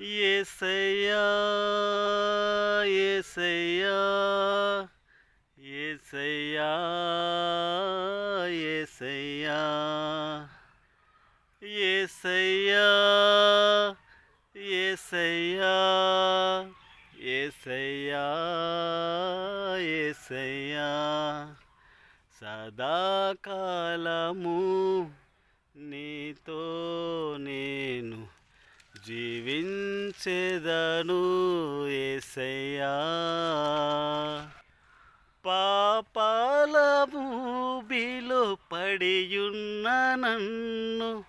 ఏసయ్యా ఏసయ్యా ఏసయ్యా ఏసయ్యా ఏసయ్యా ఏసయ్యా ఏసయ్యా ఏసయ్యా. సదాకాలము నీతో నేను చేదను ఏసయ్యా. పాపాల భూమిలో పడియున్న నన్ను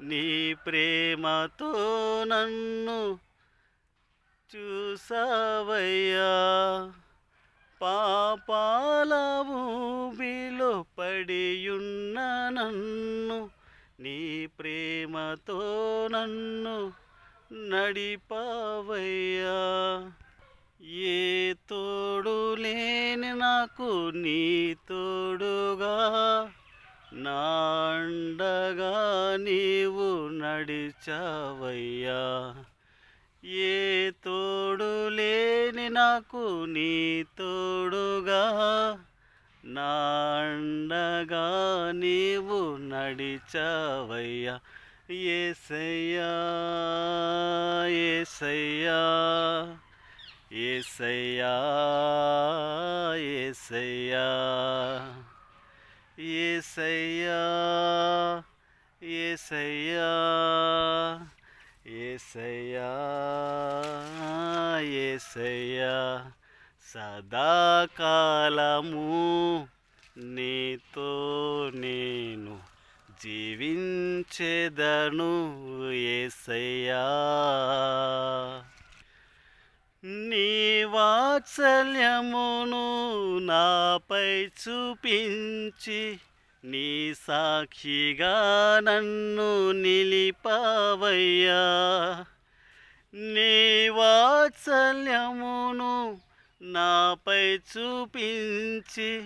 నీ ప్రేమతో నన్ను చూసావయ్యా. పాపాల భూమిలో పడియున్న నన్ను నీ ప్రేమతో నన్ను నడిపావయ్యా. ఏ తోడు లేని నాకు నీ తోడుగా. నాండగా నీవు నడిచావయ్యా. ఏ తోడు లేని నాకు నీ తోడుగా. నాండగా నీవు నడిచావయ్యా. ఏసయ్యా ఏసయ్యా ఏసయ్యా ఏసయ్యా ఏసయ్యా ఏసయ్యా ఏసయ్యా ఏసయ్యా సదాకాలము నీతో నేను జీవించేదను ఏసయ్యా. నీ వాత్సల్యమును నాపై చూపించి నీ సాక్షిగా నన్ను నిలిపావయ్యా. నీ వాత్సల్యమును నాపై చూపించి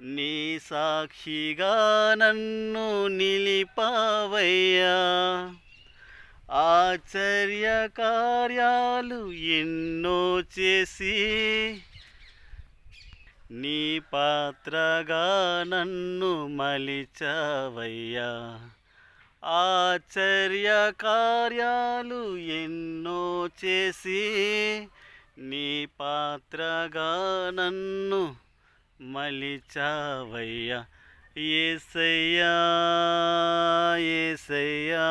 నీ సాక్షిగా నన్ను నిలిపావయ్యా. ఆశ్చర్య కార్యాలు ఎన్నో చేసి నీ పాత్రగా నన్ను మలిచావయ్యా. ఆశ్చర్య కార్యాలు ఎన్నో చేసి నీ పాత్రగా నన్ను మలిచావయ్యా. ఏసయ్యా ఏసయ్యా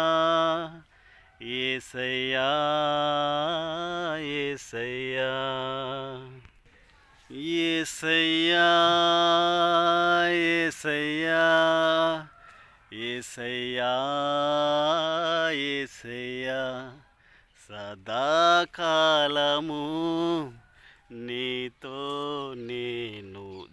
ఏసయ్యా ఏసయ్యా. ఏసయ్యా ఏసయ్యా ఏసయ్యా ఏసయ్యా. సదాకాలము నీతో నేను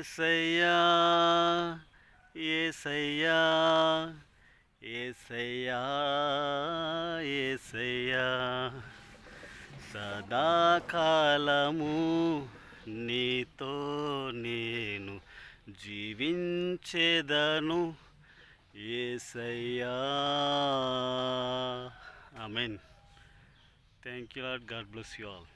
ఏసయ్యా ఏసయ్యా ఏసయ్యా ఏసయ్యా. సదాకాలము నీతో నేను జీవించేదను Yesayya. Mean thank you Lord God bless you all